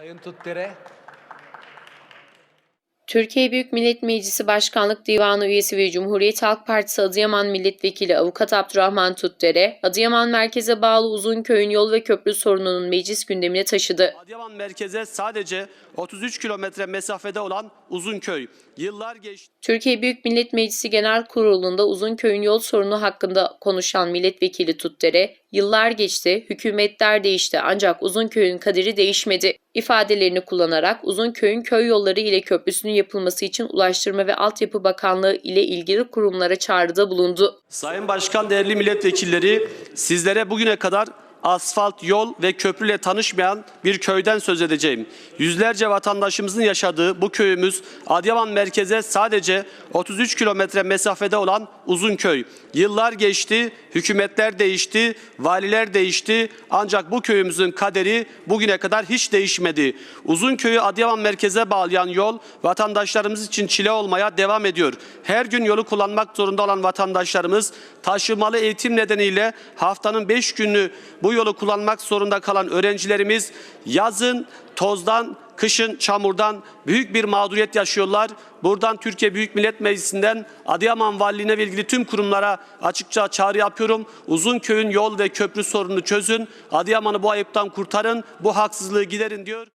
Sayın Tutdere. Türkiye Büyük Millet Meclisi Başkanlık Divanı üyesi ve Cumhuriyet Halk Partisi Adıyaman Milletvekili Avukat Abdurrahman Tutdere, Adıyaman merkeze bağlı Uzunköy'ün yol ve köprü sorununun meclis gündemine taşıdı. Adıyaman merkeze sadece 33 kilometre mesafede olan Uzunköy. Yıllar geçti. Türkiye Büyük Millet Meclisi Genel Kurulu'nda Uzunköy'ün yol sorunu hakkında konuşan milletvekili Tutdere, yıllar geçti, hükümetler değişti ancak Uzunköy'ün kaderi değişmedi ifadelerini kullanarak Uzunköy'ün köy yolları ile köprüsünün yapılması için Ulaştırma ve Altyapı Bakanlığı ile ilgili kurumlara çağrıda bulundu. Sayın Başkan, değerli milletvekilleri, sizlere bugüne kadar asfalt, yol ve köprüyle tanışmayan bir köyden söz edeceğim. Yüzlerce vatandaşımızın yaşadığı bu köyümüz Adıyaman merkeze sadece 33 kilometre mesafede olan Uzunköy. Yıllar geçti, hükümetler değişti, valiler değişti ancak bu köyümüzün kaderi bugüne kadar hiç değişmedi. Uzunköy'ü Adıyaman merkeze bağlayan yol vatandaşlarımız için çile olmaya devam ediyor. Her gün yolu kullanmak zorunda olan vatandaşlarımız taşımalı eğitim nedeniyle haftanın 5 günü bu yolu kullanmak zorunda kalan öğrencilerimiz yazın tozdan, kışın çamurdan büyük bir mağduriyet yaşıyorlar. Buradan Türkiye Büyük Millet Meclisi'nden Adıyaman Valiliğine ve ilgili tüm kurumlara açıkça çağrı yapıyorum. Uzunköy'ün yol ve köprü sorununu çözün. Adıyaman'ı bu ayıptan kurtarın. Bu haksızlığı giderin diyor.